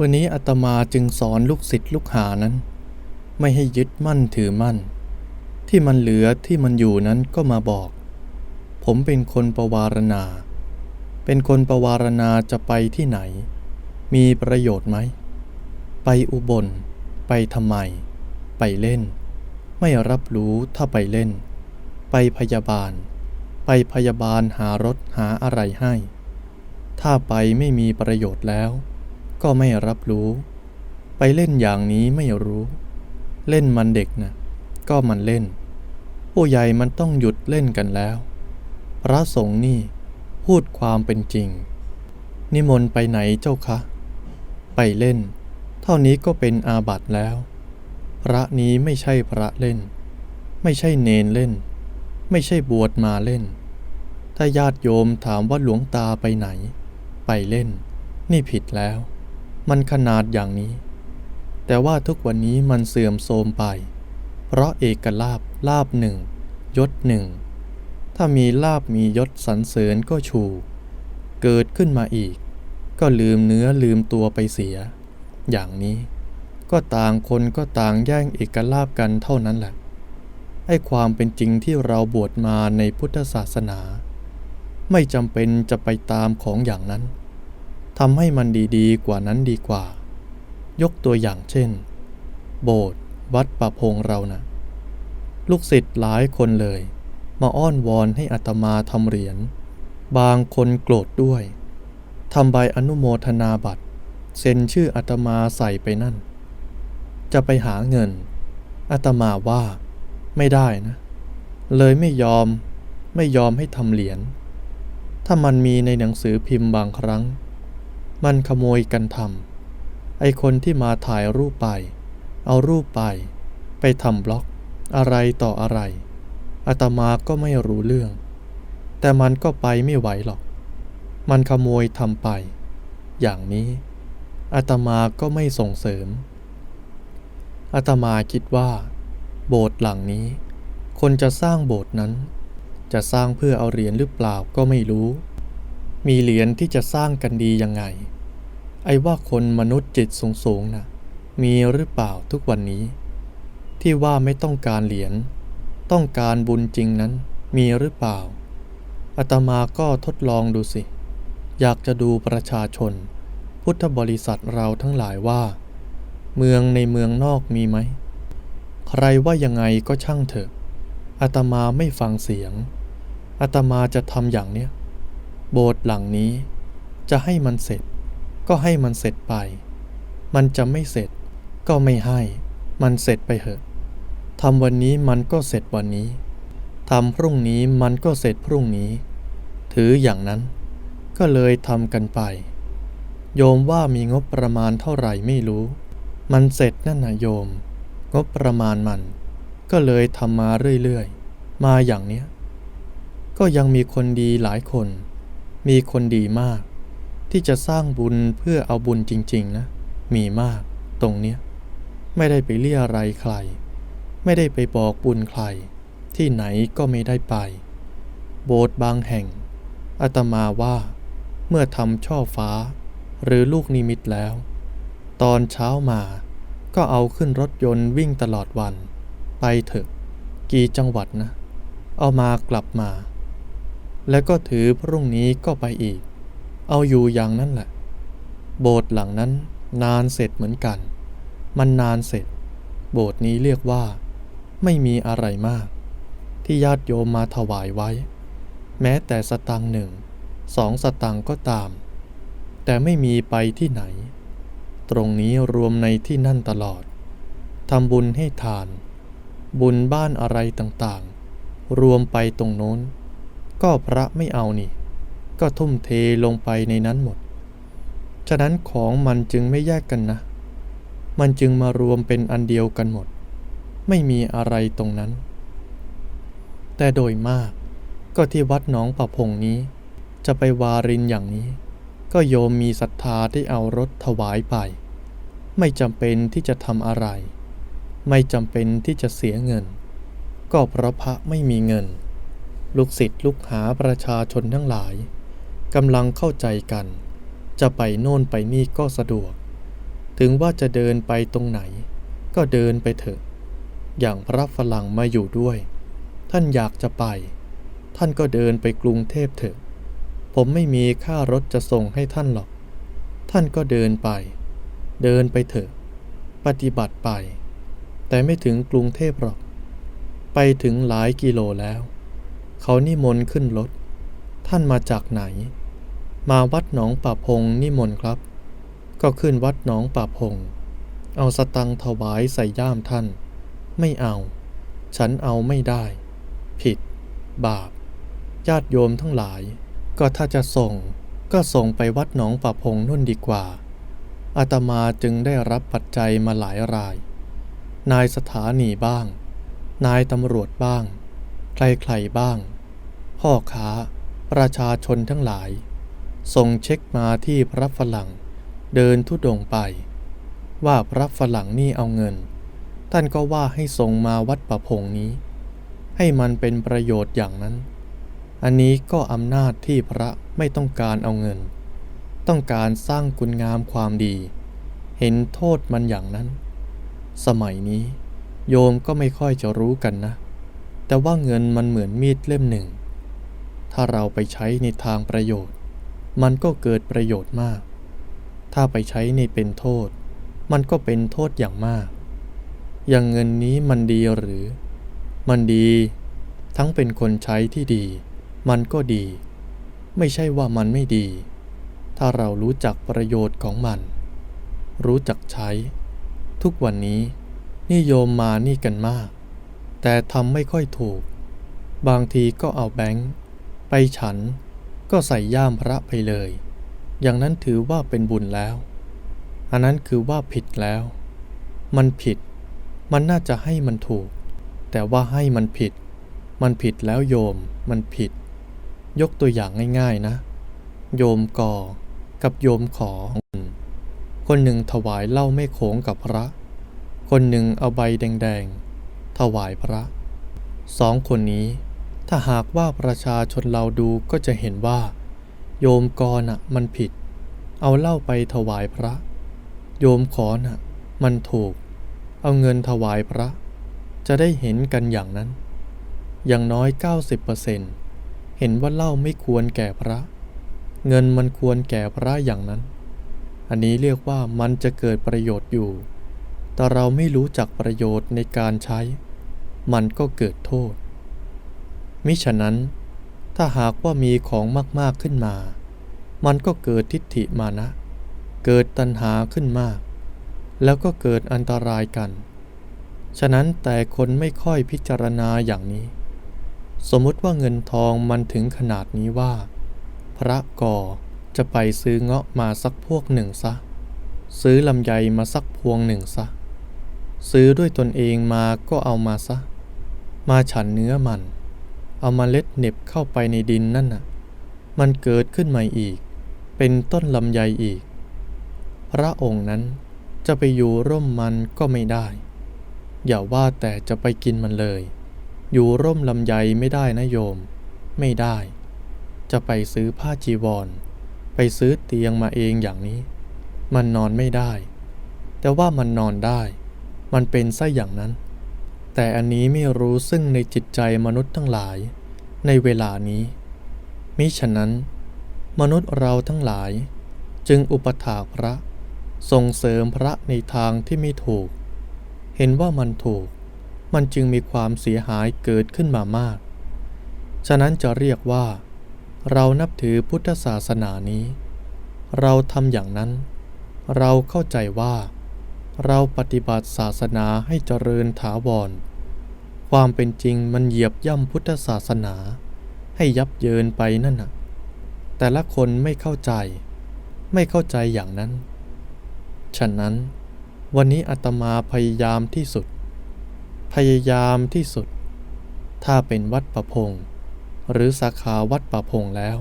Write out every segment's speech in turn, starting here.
วันนี้อาตมาจึงสอนลูกศิษย์ลูกหานั้น ไม่ให้ยึดมั่นถือมั่น ที่มันเหลือที่มันอยู่นั้นก็มาบอก ผมเป็นคนประวารณา เป็นคนประวารณาจะไปที่ไหน มีประโยชน์ไหม ไปอุบล ไปทำไม ไปเล่น ไม่รับรู้ถ้าไปเล่น ไปพยาบาล ไปพยาบาลหารถหาอะไรให้ ถ้าไปไม่มีประโยชน์แล้ว ก็ไม่รับรู้ ไปเล่นอย่างนี้ไม่รู้ เล่นมันเด็กนะก็มันเล่น ผู้ใหญ่มันต้องหยุดเล่นกันแล้ว พระสงฆ์นี่พูดความเป็นจริง นิมนต์ไปไหนเจ้าคะ ไปเล่น เท่านี้ก็เป็นอาบัติแล้ว พระนี้ไม่ใช่พระเล่น ไม่ใช่เนนเล่น ไม่ใช่บวชมาเล่น ถ้าญาติโยมถามว่าหลวงตาไปไหน ไปเล่น นี่ผิดแล้ว มันขนาดอย่างนี้ แต่ว่าทุกวันนี้มันเสื่อมโทรมไป เพราะเอกลาบลาบหนึ่งยศหนึ่ง ถ้ามีลาบมียศสรรเสริญก็ชู เกิดขึ้นมาอีก ก็ลืมเนื้อลืมตัวไปเสีย อย่างนี้ก็ต่างคนก็ต่างแย่งเอกลาบกันเท่านั้นแหละไอ้ความเป็นจริงที่เราบวชมาในพุทธศาสนา ไม่จำเป็นจะไปตามของอย่างนั้น ทำให้มันดีๆ กว่านั้นดีกว่า ยกตัวอย่างเช่น โบสถ์วัดประพงเรานะ่ะ ลูกศิษย์หลายคนเลย มาอ้อนวอนให้อัตมาทำเหรียญ บางคนโกรธด้วยทำใบอนุโมทนาบัตรเซ็นชื่ออัตมาใส่ไปนั่น จะไปหาเงินอัตมาว่า ไม่ได้นะ เลยไม่ยอมไม่ยอมให้ทำเหรียญถ้ามันมีในหนังสือพิมพ์บางครั้ง มันขโมยกันทำไอคนที่มาถ่ายรูปไป เอารูปไป ไปทำบล็อก อะไรต่ออะไรอาตมาก็ไม่รู้เรื่อง แต่มันก็ไปไม่ไหวหรอก มันขโมยทำไป อย่างนี้อาตมาก็ไม่ส่งเสริมอาตมาคิดว่า โบสถ์หลังนี้ คนจะสร้างโบสถ์นั้น จะสร้างเพื่อเอาเหรียญหรือเปล่าก็ไม่รู้ มีเหรียญที่จะสร้างกันดียังไง ไอ้ว่าคนมนุษย์จิตสูงๆนะมีหรือเปล่าทุกวันนี้ ที่ว่าไม่ต้องการเหรียญต้องการบุญจริงนั้นมีหรือเปล่าอาตมาก็ทดลองดูสิ อยากจะดูประชาชน พุทธบริษัทเราทั้งหลายว่า เมืองในเมืองนอกมีไหม ใครว่ายังไงก็ช่างเถอะอาตมาไม่ฟังเสียงอาตมาจะทำอย่างเนี้ย โบสถ์หลังนี้ จะให้มันเสร็จ ก็ให้มันเสร็จไป มันจะไม่เสร็จ ก็ไม่ให้ มันเสร็จไปเถอะทำวันนี้มันก็เสร็จวันนี้ทำพรุ่งนี้มันก็เสร็จพรุ่งนี้ ถืออย่างนั้น ก็เลยทำกันไป โยมว่ามีงบประมาณเท่าไหร่ไม่รู้ มันเสร็จนั่นนะโยม งบประมาณมัน ก็เลยทำมาเรื่อยๆ มาอย่างเนี้ย ก็ยังมีคนดีหลายคน มีคนดีมาก ที่จะสร้างบุญเพื่อเอาบุญจริง ๆ นะ มีมาก ตรงเนี้ยไม่ได้ไปเลี่ยอะไรใคร ไม่ได้ไปบอกบุญใคร ที่ไหนก็ไม่ได้ไป โบสถ์บางแห่งอาตมาว่า เมื่อทำช่อฟ้า หรือลูกนิมิตแล้ว ตอนเช้ามาก็เอาขึ้นรถยนต์วิ่งตลอดวัน ไปเถอะ กี่จังหวัดนะ เอามากลับมา แล้วก็ถือพรุ่งนี้ก็ไปอีก เอาอยู่อย่างนั้นแหละ โบสถ์หลังนั้นนานเสร็จเหมือนกัน มันนานเสร็จ โบสถ์นี้เรียกว่า ไม่มีอะไรมาก ที่ญาติโยมมาถวายไว้ แม้แต่สตังหนึ่ง สองสตังก็ตาม แต่ไม่มีไปที่ไหน ตรงนี้รวมในที่นั่นตลอดทำบุญให้ทาน บุญบ้านอะไรต่างๆ รวมไปตรงโน้น ก็พระไม่เอานี่ ก็ทุ่มเทลงไปในนั้นหมด ฉะนั้นของมันจึงไม่แยกกันนะ มันจึงมารวมเป็นอันเดียวกันหมด ไม่มีอะไรตรงนั้น แต่โดยมากก็ที่วัดหนองประพงนี้ จะไปวารินอย่างนี้ ก็โยมมีศรัทธาที่เอารถถวายไป ไม่จำเป็นที่จะทำอะไร ไม่จำเป็นที่จะเสียเงิน ก็เพราะพระไม่มีเงิน ลูกศิษย์ลูกหาประชาชนทั้งหลายกำลังเข้าใจกัน จะไปโน่นไปนี่ก็สะดวก ถึงว่าจะเดินไปตรงไหน ก็เดินไปเถอะ อย่างพระฝรั่งมาอยู่ด้วย ท่านอยากจะไป ท่านก็เดินไปกรุงเทพเถอะ ผมไม่มีค่ารถจะส่งให้ท่านหรอก ท่านก็เดินไป เดินไปเถอะ ปฏิบัติไป แต่ไม่ถึงกรุงเทพหรอก ไปถึงหลายกิโลแล้ว เขานิมนต์ขึ้นรถ ท่านมาจากไหน มาวัดหนองป่าพงนิมนต์ครับ ก็ขึ้นวัดหนองป่าพง เอาสตังถวายใส่ย่ามท่าน ไม่เอา ฉันเอาไม่ได้ ผิด บาป ญาติโยมทั้งหลาย ก็ถ้าจะส่ง ก็ส่งไปวัดหนองป่าพงนุ่นดีกว่า อาตมาจึงได้รับปัจจัยมาหลายราย นายสถานีบ้าง นายตำรวจบ้าง ใครๆบ้าง พ่อค้า ประชาชนทั้งหลาย ส่งเช็คมาที่พระฝรั่งเดินทุดงไป ว่าพระฝรั่งนี่เอาเงิน ท่านก็ว่าให้ส่งมาวัดประพงนี้ ให้มันเป็นประโยชน์อย่างนั้น อันนี้ก็อำนาจที่พระไม่ต้องการเอาเงิน ต้องการสร้างคุณงามความดี เห็นโทษมันอย่างนั้น สมัยนี้ โยมก็ไม่ค่อยจะรู้กันนะ แต่ว่าเงินมันเหมือนมีดเล่มหนึ่ง ถ้าเราไปใช้ในทางประโยชน์ มันก็เกิดประโยชน์มาก ถ้าไปใช้ในเป็นโทษ มันก็เป็นโทษอย่างมาก อย่างเงินนี้มันดีหรือ มันดี ทั้งเป็นคนใช้ที่ดี มันก็ดี ไม่ใช่ว่ามันไม่ดี ถ้าเรารู้จักประโยชน์ของมัน รู้จักใช้ ทุกวันนี้ นิยมมานี่กันมาก แต่ทำไม่ค่อยถูก บางทีก็เอาแบงค์ ฉันก็ใส่ย่ามพระไปเลย อย่างนั้นถือว่าเป็นบุญแล้ว อันนั้นคือว่าผิดแล้ว มันผิด มันน่าจะให้มันถูก แต่ว่าให้มันผิด มันผิดแล้วโยม มันผิด ยกตัวอย่างง่ายๆนะ โยมกอ กับโยมขอ คนหนึ่งถวายเหล้าไม่โขงกับพระ คนหนึ่งเอาใบแดงๆ ถวายพระ สองคนนี้ ถ้าหากว่าประชาชนเราดูก็จะเห็นว่า โยมกอน่ะมันผิด เอาเหล้าไปถวายพระ โยมขอน่ะมันถูก เอาเงินถวายพระ จะได้เห็นกันอย่างนั้น อย่างน้อย 90%เห็นว่าเหล้าไม่ควรแก่พระ เงินมันควรแก่พระอย่างนั้น อันนี้เรียกว่ามันจะเกิดประโยชน์อยู่ แต่เราไม่รู้จักประโยชน์ในการใช้ มันก็เกิดโทษ มิฉะนั้นถ้าหากว่ามีของมากๆขึ้นมา มันก็เกิดทิฏฐิมานะ เกิดตัณหาขึ้นมาก แล้วก็เกิดอันตรายกัน ฉะนั้นแต่คนไม่ค่อยพิจารณาอย่างนี้ สมมติว่าเงินทองมันถึงขนาดนี้ว่า พระก่อจะไปซื้อเงาะมาสักพวกหนึ่งซะ ซื้อลำไยมาสักพวงหนึ่งซะ ซื้อด้วยตนเองมาก็เอามาซะ มาฉันเนื้อมัน เอามาเล็ดเหน็บเข้าไปในดินนั่นน่ะ มันเกิดขึ้นใหมาอีก เป็นต้นลำไยอีก พระองค์นั้นจะไปอยู่ร่มมันก็ไม่ได้ อย่าว่าแต่จะไปกินมันเลย อยู่ร่มลำไยไม่ได้นะโยม ไม่ได้ จะไปซื้อผ้าจีวร ไปซื้อเตียงมาเองอย่างนี้ มันนอนไม่ได้ แต่ว่ามันนอนได้ มันเป็นซะอย่างนั้น แต่อันนี้ไม่รู้ซึ่งในจิตใจมนุษย์ทั้งหลาย ในเวลานี้ มิฉะนั้น มนุษย์เราทั้งหลาย จึงอุปถากพระส่งเสริมพระในทางที่ไม่ถูก เห็นว่ามันถูก มันจึงมีความเสียหายเกิดขึ้นมามาก ฉะนั้นจะเรียกว่า เรานับถือพุทธศาสนานี้ เราทำอย่างนั้น เราเข้าใจว่า เราปฏิบัติศาสนาให้เจริญถาวร ความเป็นจริงมันเหยียบย่ำพุทธศาสนา ให้ยับเยินไปนั่นน่ะ แต่ละคนไม่เข้าใจ ไม่เข้าใจอย่างนั้น ฉะนั้น วันนี้อาตมาพยายามที่สุด พยายามที่สุด ถ้าเป็นวัดประพง หรือสาขาวัดประพงแล้ว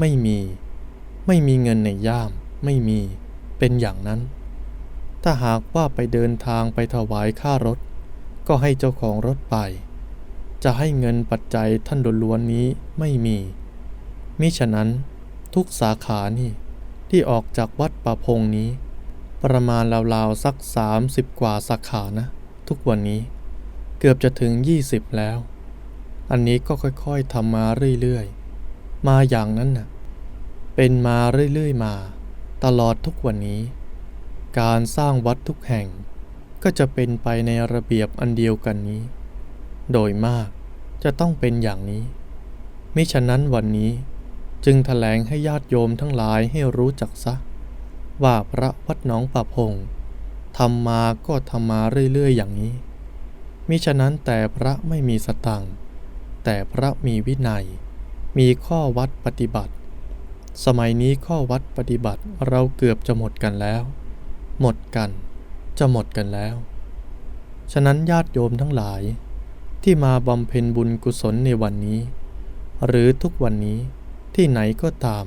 ไม่มี ไม่มีเงินในย่าม ไม่มี เป็นอย่างนั้น ถ้าหากว่าไปเดินทางไปถวายค่ารถ ก็ให้เจ้าของรถไป จะให้เงินปัจจัยท่านล้วนๆนี้ไม่มีมิฉะนั้นทุกสาขานี่ที่ออกจากวัดประพงนี้ ประมาณราวๆสักสามสิบกว่าสาขานะ ทุกวันนี้เกือบจะถึงยี่สิบแล้ว อันนี้ก็ค่อยๆทำมาเรื่อยๆ มาอย่างนั้นน่ะเป็นมาเรื่อยๆมา ตลอดทุกวันนี้ การสร้างวัดทุกแห่ง ก็จะเป็นไปในระเบียบอันเดียวกันนี้ โดยมากจะต้องเป็นอย่างนี้ มิฉะนั้นวันนี้จึงแถลงให้ญาติโยมทั้งหลายให้รู้จักซะ ว่าพระวัดหนองป่าพงทำมาก็ทำมาเรื่อยๆอย่างนี้ มิฉะนั้นแต่พระไม่มีสตังแต่พระมีวินัย มีข้อวัดปฏิบัติ สมัยนี้ข้อวัดปฏิบัติเราเกือบจะหมดกันแล้ว หมดกัน จะหมดกันแล้ว ฉะนั้นญาติโยมทั้งหลายที่มาบำเพ็ญบุญกุศลในวันนี้ หรือทุกวันนี้ที่ไหนก็ตาม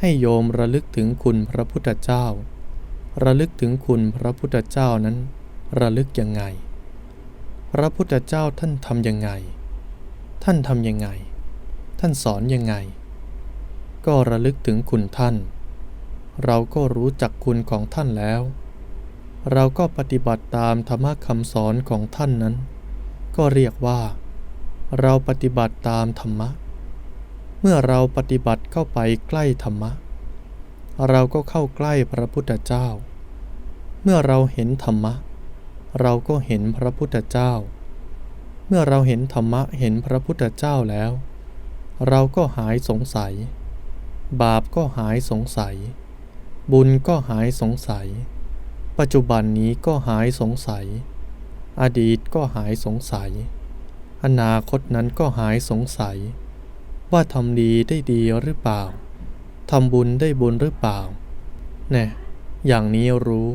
ให้โยมระลึกถึงคุณพระพุทธเจ้า ระลึกถึงคุณพระพุทธเจ้านั้น ระลึกยังไง พระพุทธเจ้าท่านทำยังไง ท่านทำยังไง ท่านสอนยังไง ก็ระลึกถึงคุณท่าน เราก็รู้จักคุณของท่านแล้ว เราก็ปฏิบัติตามธรรมคำสอนของท่านนั้น ก็เรียกว่า เราปฏิบัติตามธรรมะ เมื่อเราปฏิบัติเข้าไปใกล้ธรรมะ เราก็เข้าใกล้พระพุทธเจ้า เมื่อเราเห็นธรรมะ เราก็เห็นพระพุทธเจ้า เมื่อเราเห็นธรรมะเห็นพระพุทธเจ้าแล้ว เราก็หายสงสัย บาปก็หายสงสัย บุญก็หายสงสัย ปัจจุบันนี้ก็หายสงสัย อดีตก็หายสงสัย อนาคตนั้นก็หายสงสัย ว่าทำดีได้ดีหรือเปล่าทำบุญได้บุญหรือเปล่าแน่อย่างนี้รู้